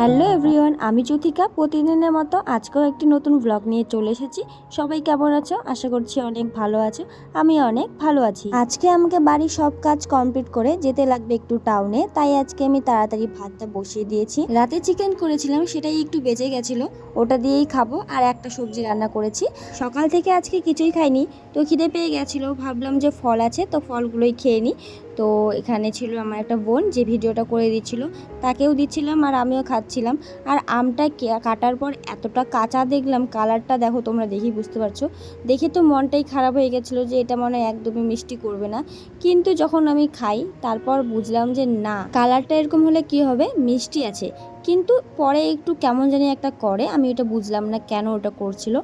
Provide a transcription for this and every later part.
Hello everyone, আমি জ্যোতিকা। প্রতিদিনের মতো আজকেও একটি নতুন ব্লগ নিয়ে চলে এসেছি। সবাই কেমন আছো? আশা করছি অনেক ভালো আছো। আমি অনেক ভালো আছি। আজকে আমাকে বাড়ির সব কাজ কমপ্লিট করে যেতে লাগবে একটু টাউনে তাই আজকে আমি তাড়াতাড়ি ভাতটা বসিয়ে দিয়েছি। রাতে চিকেন করেছিলাম, সেটাই একটু বেঁচে গেছিল। ওটা দিয়েই খাব আর একটা সবজি রান্না করেছি। সকাল থেকে আজকে কিছুই খাইনি, তো খিদে পেয়ে গেছিল। ভাবলাম যে ফল আছে, তো ফলগুলোই খেয়ে নিই তো এখানে ছিল আমার একটা বোন, যে ভিডিওটা করে দিচ্ছিল, তাকেও দিচ্ছিলাম আর আমিও খাচ্ছিলাম। আর আমটা কাটার পর এতটা কাঁচা দেখলাম, কালারটা দেখো তোমরা দেখি বুঝতে পারছ। দেখে তো মনটাই খারাপ হয়ে গেছিল যে এটা মনে হয় একদমই মিষ্টি করবে না। কিন্তু যখন আমি খাই, তারপর বুঝলাম যে না, কালারটা এরকম হলে কি হবে? মিষ্টি আছে। কিন্তু পরে একটু কেমন জানি একটা করে, আমি এটা বুঝলাম না কেন ওটা করছিল।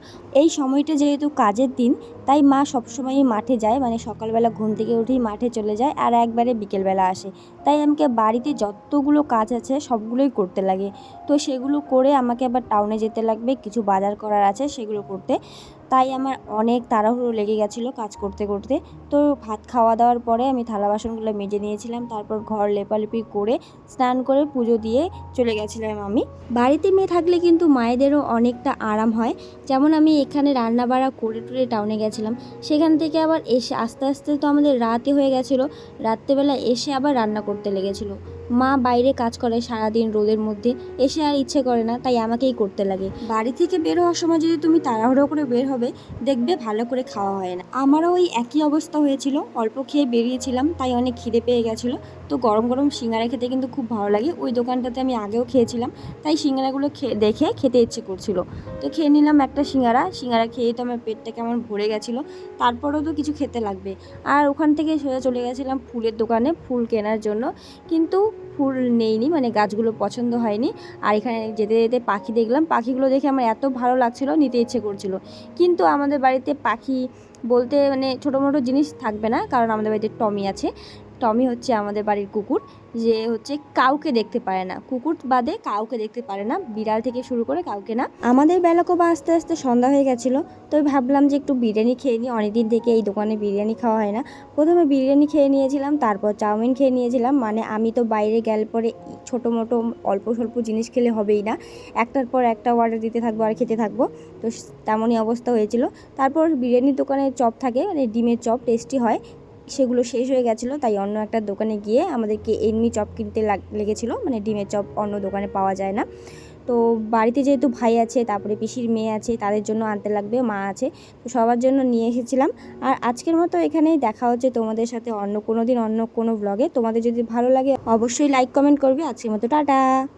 এই সময়টা যেহেতু কাজের দিন, তাই মা সবসময়ই মাঠে যায় মানে সকালবেলা ঘুম থেকে উঠেই মাঠে চলে যায় আর একবারে বিকেলবেলা আসে। তাই আমাকে বাড়িতে যতগুলো কাজ আছে সবগুলোই করতে লাগে। তো সেগুলো করে আমাকে আবার টাউনে যেতে লাগবে, কিছু বাজার করার আছে সেগুলো করতে। তাই আমার অনেক তাড়াহুড়ো লেগে গেছিল কাজ করতে করতে। তো ভাত খাওয়া দাওয়ার পরে আমি থালা বাসনগুলো মেজে নিয়েছিলাম, তারপর ঘর লেপালেপি করে স্নান করে পুজো দিয়ে চলে গেছিলাম আমি। বাড়িতে মেয়ে থাকলে কিন্তু মায়েদেরও অনেকটা আরাম হয়। যেমন আমি এখানে রান্না বাড়া করে টুরে টাউনে গেছিলাম, সেখান থেকে আবার এসে আস্তে আস্তে তো আমাদের রাতে হয়ে গেছিল, রাত্রেবেলা এসে আবার রান্না করতে লেগেছিলো। মা বাইরে কাজ করে সারাদিন রোদের মধ্যে। এসে আর ইচ্ছে করে না, তাই আমাকেই করতে লাগে। বাড়ি থেকে বের হওয়ার সময় যদি তুমি তাড়াহুড়ো করে বের হবে, দেখবে ভালো করে খাওয়া হয় না। আমারও ওই একই অবস্থা হয়েছিল। অল্প খেয়ে বেরিয়েছিলাম, তাই অনেক খিদে পেয়ে গেছিল। তো গরম গরম সিঙ্গারা খেতে কিন্তু খুব ভালো লাগে। ওই দোকানটাতে আমি আগেও খেয়েছিলাম, তাই সিঙ্গারাগুলো দেখে খেতে ইচ্ছে করছিল। তো খেয়ে নিলাম একটা সিঙ্গারা। সিঙ্গারা খেয়ে তো আমার পেটটা কেমন ভরে গেছিল। তারপরেও তো কিছু খেতে লাগবে। আর ওখান থেকে সোজা চলে গেছিলাম ফুলের দোকানে ফুল কেনার জন্য। কিন্তু ফুল নেইনি মানে গাছগুলো পছন্দ হয়নি। আর এখানে যেতে যেতে পাখি দেখলাম। পাখিগুলো দেখে আমার এত ভালো লাগছিল, নিতে ইচ্ছে করছিল। কিন্তু আমাদের বাড়িতে পাখি বলতে মানে ছোটো মোটো জিনিস থাকবে না, কারণ আমাদের বাড়িতে টমি আছে। টমি হচ্ছে আমাদের বাড়ির কুকুর, যে হচ্ছে কাউকে দেখতে পারে না। কুকুর বাদে কাউকে দেখতে পারে না, বিড়াল থেকে শুরু করে কাউকে না। আমাদের বেলাকো বা আস্তে আস্তে সন্ধ্যা হয়ে গেছিল, তো ভাবলাম যে একটু বিরিয়ানি খেয়ে নিই। অনেকদিন থেকে এই দোকানে বিরিয়ানি খাওয়া হয় না। প্রথমে বিরিয়ানি খেয়ে নিয়েছিলাম, তারপর চাউমিন খেয়ে নিয়েছিলাম। মানে আমি তো বাইরে গেলে পরে ছোটো মোটো অল্প স্বল্প জিনিস খেলে হবেই না। একটার পর একটা অর্ডার দিতে থাকব আর খেতে থাকব। তো তেমনই অবস্থা হয়েছিল। তারপর বিরিয়ানির দোকানে চপ থাকে মানে ডিমের চপ, টেস্টি হয়। সেগুলো শেষ হয়ে গেছিল, তাই অন্য একটা দোকানে গিয়ে আমাদেরকে এমনি চপ কিনতে লাগ- লেগেছিলো মানে ডিমের চপ অন্য দোকানে পাওয়া যায় না। তো বাড়িতে যেহেতু ভাই আছে, তারপরে পিসির মেয়ে আছে, তাদের জন্য আনতে লাগবে, মা আছে, তো সবার জন্য নিয়ে এসেছিলাম। আর আজকের মতো এখানেই দেখা হচ্ছে তোমাদের সাথে অন্য কোনো দিন, অন্য কোনো ব্লগে তোমাদের যদি ভালো লাগে, অবশ্যই লাইক কমেন্ট করবে। আজকের মতো টাটা!